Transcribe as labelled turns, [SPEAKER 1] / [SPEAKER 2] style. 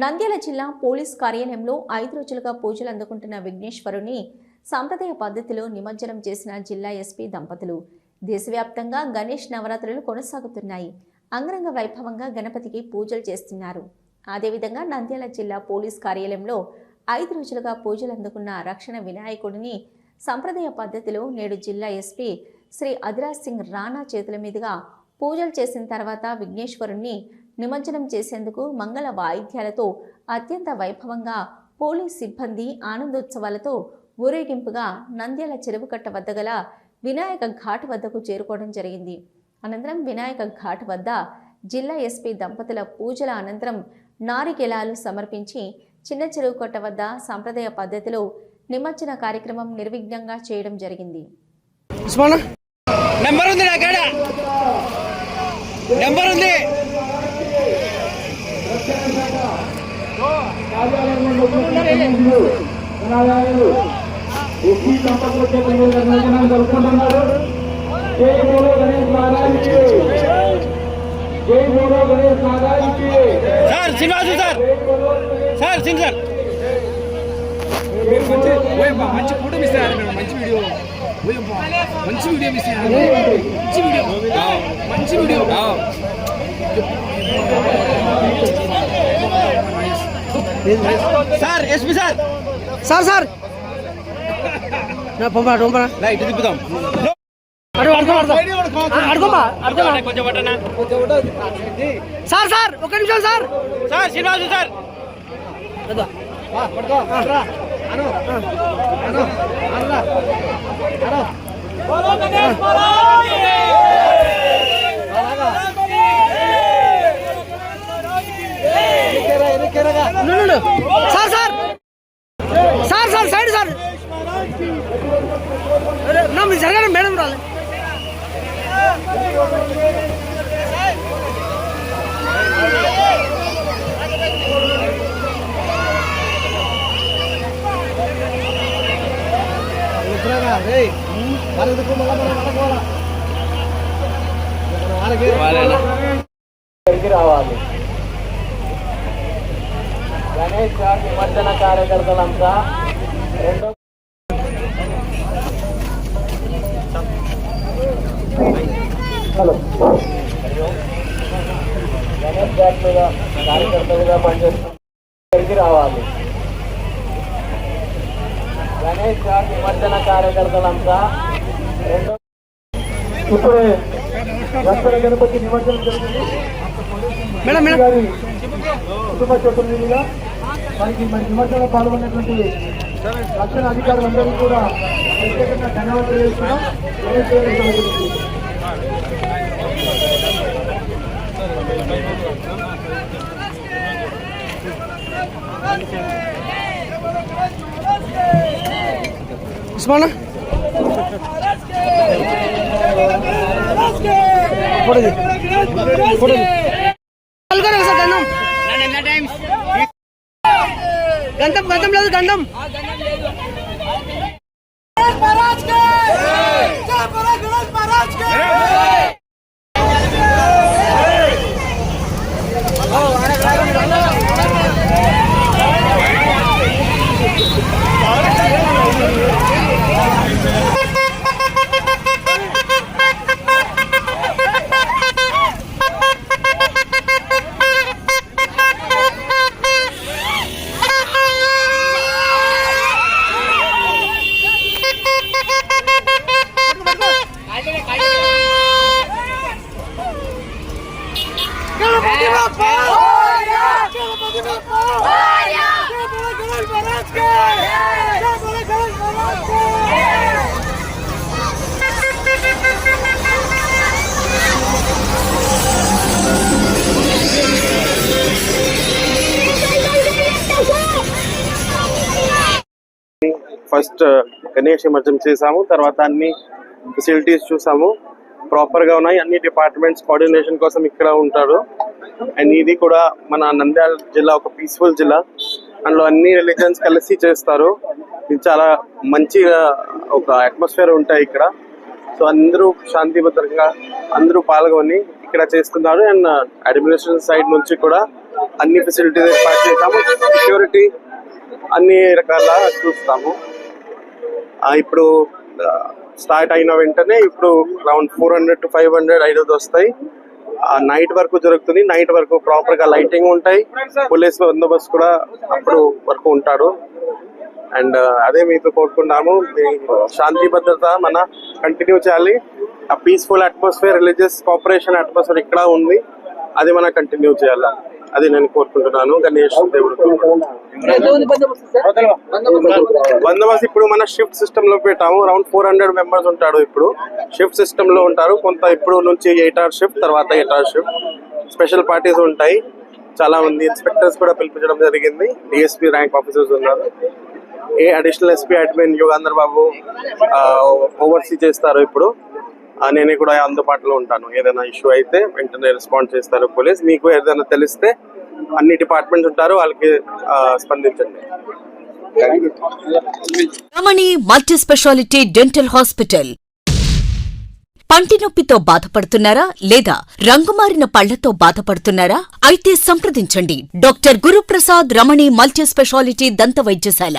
[SPEAKER 1] నంద్యాల జిల్లా పోలీస్ కార్యాలయంలో ఐదు రోజులుగా పూజలు అందుకుంటున్న విఘ్నేశ్వరుని సాంప్రదాయ పద్ధతిలో నిమజ్జనం చేసిన జిల్లా ఎస్పీ దంపతులు. దేశవ్యాప్తంగా గణేష్ నవరాత్రులు కొనసాగుతున్నాయి. అంగరంగ వైభవంగా గణపతికి పూజలు చేస్తున్నారు. అదేవిధంగా నంద్యాల జిల్లా పోలీస్ కార్యాలయంలో ఐదు రోజులుగా పూజలు అందుకున్న రక్షణ వినాయకుడిని సంప్రదాయ పద్ధతిలో నేడు జిల్లా ఎస్పీ శ్రీ అదిరాజ్ సింగ్ రాణా చేతుల మీదుగా పూజలు చేసిన తర్వాత విఘ్నేశ్వరుణ్ణి నిమజ్జనం చేసేందుకు మంగళ వాయిద్యాలతో అత్యంత వైభవంగా పోలీస్ సిబ్బంది ఆనందోత్సవాలతో ఊరేగింపుగా నంద్యాల చెరువుకట్ట వద్ద గల వినాయక ఘాట్ వద్దకు చేరుకోవడం జరిగింది. అనంతరం వినాయక ఘాట్ వద్ద జిల్లా ఎస్పీ దంపతుల పూజల అనంతరం నారికెలాలు సమర్పించి చిన్న చెరువుకట్ట వద్ద సాంప్రదాయ పద్ధతిలో నిమజ్జన కార్యక్రమం నిర్విఘ్నంగా చేయడం జరిగింది.
[SPEAKER 2] నెంబర్ ఉంది నా కాడ. నెంబర్ ఉంది.
[SPEAKER 3] ఎస్సీ దంపతుల చేత మీదుగా నిర్వచనాలు జరుపుకుంటున్నారు జై బోలో గణేష్ మహారాజ్కి జై బోలో గణేష్ మహారాజ్కి
[SPEAKER 2] sir Srinivasu sir. Sir Singh sir.
[SPEAKER 4] మీరు మంచి మంచి ఫోటో మిస్ అయ్యారు. మీరు మంచి వీడియో. మంచి వీడియో. మిస్ అయ్యారు మంచి వీడియో. మంచి video.
[SPEAKER 2] Sir SP sir.
[SPEAKER 5] Sir sir. నా పంపా పంపా
[SPEAKER 2] లైట్ తిప్పుదాం.
[SPEAKER 5] సార్ సార్ ఒక నిమిషం సార్.
[SPEAKER 2] Sir Srinivasu sir.
[SPEAKER 5] అదో. ఉండు, ఉండు, ఉండు. Sir sir sir sir side sir అరే, నా మీరు జరగండి మేడం రాలే
[SPEAKER 3] ఇక్కడికి రావాలి గణేష్ నిమజ్జన కార్యకర్తలంతా రెండో హలో. గణేష్ గారిగా కార్యకర్తలుగా పనిచేస్తున్న రావాలి. గణేష్ గారి నిమజ్జన కార్యకర్తలంతా రెండో ఇప్పుడే దసర గణపతి నిమజ్జనం జరిగింది. గారి కుటుంబ చతుర్వేదిగా వారికి మరి నిమజ్జనంలో పాల్గొన్నటువంటి రక్షణ అధికారులందరూ కూడా ప్రత్యేకంగా ధన్యవాదాలు సహకరించి.
[SPEAKER 5] ఉస్మానా ఫోటో తీ. ఫోటో తీ. పలుకోరా సార్ గంధం గంధం గంధం. లేదు గంధం
[SPEAKER 6] ఫస్ట్ uh, గణేష్ నిమజ్జనం చేసాము తర్వాత అన్ని ఫెసిలిటీస్ చూసాము. ప్రాపర్గా ఉన్నాయి. అన్ని డిపార్ట్మెంట్స్ కోఆర్డినేషన్ కోసం ఇక్కడ ఉంటారు. అండ్ ఇది కూడా మన నంద్యాల జిల్లా ఒక పీస్ఫుల్ జిల్లా. అందులో అన్ని రిలీజన్స్ కలిసి చేస్తారు. ఇది చాలా మంచిగా ఒక అట్మాస్ఫియర్ ఉంటాయి ఇక్కడ. సో అందరూ శాంతిభద్రంగా అందరూ పాల్గొని ఇక్కడ చేస్తున్నారు. అండ్ అడ్మినిస్ట్రేషన్ సైడ్ నుంచి కూడా అన్ని ఫెసిలిటీస్ ఏర్పాటు చేస్తాము సెక్యూరిటీ అన్ని రకాల చూస్తాము. ఇప్పుడు స్టార్ట్ అయిన వెంటనే ఇప్పుడు around four hundred to five hundred idols వస్తాయి. నైట్ వరకు జరుగుతుంది. నైట్ వరకు ప్రాపర్గా లైటింగ్ ఉంటాయి. పోలీస్ బందోబస్తు కూడా అప్పుడు వరకు ఉంటాడు. అండ్ అదే మీతో కోరుకున్నాము శాంతి భద్రత మన కంటిన్యూ చేయాలి. ఆ peaceful atmosphere religious cooperation atmosphere ఇక్కడ ఉంది. అది మనం కంటిన్యూ చేయాలి? అది నేను కోరుకుంటున్నాను. గణేష్ దేవుడు బందోబస్తు ఇప్పుడు మన షిఫ్ట్ సిస్టమ్లో పెట్టాము. అరౌండ్ ఫోర్ హండ్రెడ్ మెంబర్స్ ఉంటాడు ఇప్పుడు. షిఫ్ట్ సిస్టమ్లో ఉంటారు. కొంత ఇప్పుడు నుంచి ఎయిట్ అవర్ షిఫ్ట్ తర్వాత eight hour shift special parties ఉంటాయి. చాలా మంది ఇన్స్పెక్టర్స్ కూడా పిలిపించడం జరిగింది. డిఎస్పీ ర్యాంక్ ఆఫీసర్స్ ఉన్నారు. A additional SP admin Yogandhar Babu oversee చేస్తారు ఇప్పుడు. నేను కూడా అందుబాటులో ఉంటాను. ఏదైనా ఇష్యూ అయితే వెంటనే రెస్పాండ్ చేస్తారు పోలీస్. మీకు ఏదైనా తెలిస్తే అన్ని డిపార్ట్మెంట్స్ ఉంటారు వాళ్ళకి స్పందించండి.
[SPEAKER 7] Ramani multi speciality dental hospital. పంటి నొప్పితో బాధపడుతున్నారా లేదా రంగుమారిన పళ్ళతో బాధపడుతున్నారా? అయితే సంప్రదించండి. Doctor Guruprasad Ramani multi speciality దంత వైద్యశాల.